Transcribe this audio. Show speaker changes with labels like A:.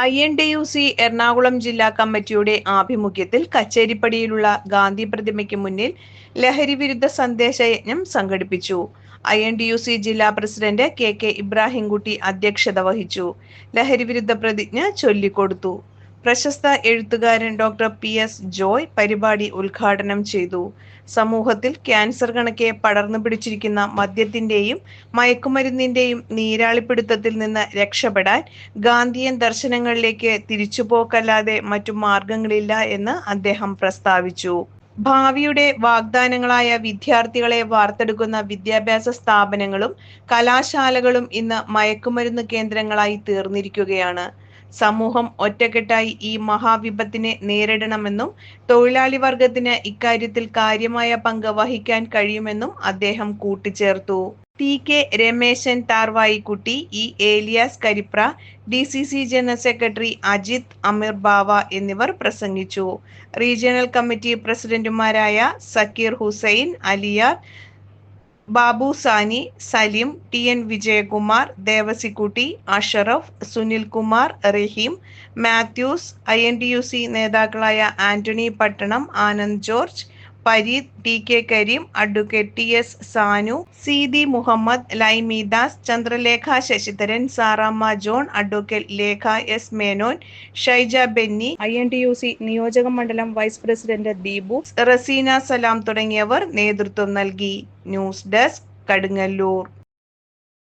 A: I N T U C Ernakulam ജില്ലാ കമ്മിറ്റിയുടെ ആഭിമുഖ്യത്തിൽ കച്ചേരിപ്പടിയിലുള്ള ഗാന്ധി പ്രതിമയ്ക്ക് മുന്നിൽ ലഹരി വിരുദ്ധ സന്ദേശയജ്ഞം സംഘടിപ്പിച്ചു. I N T U C ജില്ലാ പ്രസിഡന്റ് കെ കെ ഇബ്രാഹിംകുട്ടി അധ്യക്ഷത വഹിച്ചു. ലഹരി വിരുദ്ധ പ്രതിജ്ഞ ചൊല്ലിക്കൊടുത്തു. പ്രശസ്ത എഴുത്തുകാരൻ ഡോക്ടർ പി എസ് ജോയ് പരിപാടി ഉദ്ഘാടനം ചെയ്തു. സമൂഹത്തിൽ ക്യാൻസർ കണക്കെ പടർന്നു പിടിച്ചിരിക്കുന്ന മദ്യത്തിന്റെയും മയക്കുമരുന്നിന്റെയും നീരാളിപ്പിടുത്തത്തിൽ നിന്ന് രക്ഷപ്പെടാൻ ഗാന്ധിയൻ ദർശനങ്ങളിലേക്ക് തിരിച്ചുപോക്കല്ലാതെ മറ്റു മാർഗങ്ങളില്ല എന്ന് അദ്ദേഹം പ്രസ്താവിച്ചു. ഭാവിയുടെ വാഗ്ദാനങ്ങളായ വിദ്യാർത്ഥികളെ വാർത്തെടുക്കുന്ന വിദ്യാഭ്യാസ സ്ഥാപനങ്ങളും കലാശാലകളും ഇന്ന് മയക്കുമരുന്ന് കേന്ദ്രങ്ങളായി തീർന്നിരിക്കുകയാണ്. സമൂഹം ഒറ്റക്കെട്ടായി ഈ മഹാവിപത്തിനെ നേരിടണമെന്നും തൊഴിലാളി വർഗത്തിന് ഇക്കാര്യത്തിൽ കാര്യമായ പങ്ക് വഹിക്കാൻ കഴിയുമെന്നും അദ്ദേഹം കൂട്ടിച്ചേർത്തു. T K Ramesan Tharvayikutty E Elias Karipra D C C general secretary Ajith Ameer Bava എന്നിവർ പ്രസംഗിച്ചു. റീജിയണൽ കമ്മിറ്റി പ്രസിഡന്റുമാരായ Sakkeer Hussain Aliyar Babu Sani Salim T N Vijayakumar Devassikutty Ashraf Sunil Kumar Raheem Mathews I N T U C നേതാക്കളായ Antony Pattanam Anand George Pareeth T K Kareem advocate T S Sanu C D Muhammad Laimidas Chandralekha Sasidharan Saramma John advocate Lekha S Menon Shaija Benny I N T U C നിയോജക മണ്ഡലം vice president Deepu Raseena Salam തുടങ്ങിയവർ നേതൃത്വം നൽകി. News desk Kadungallur.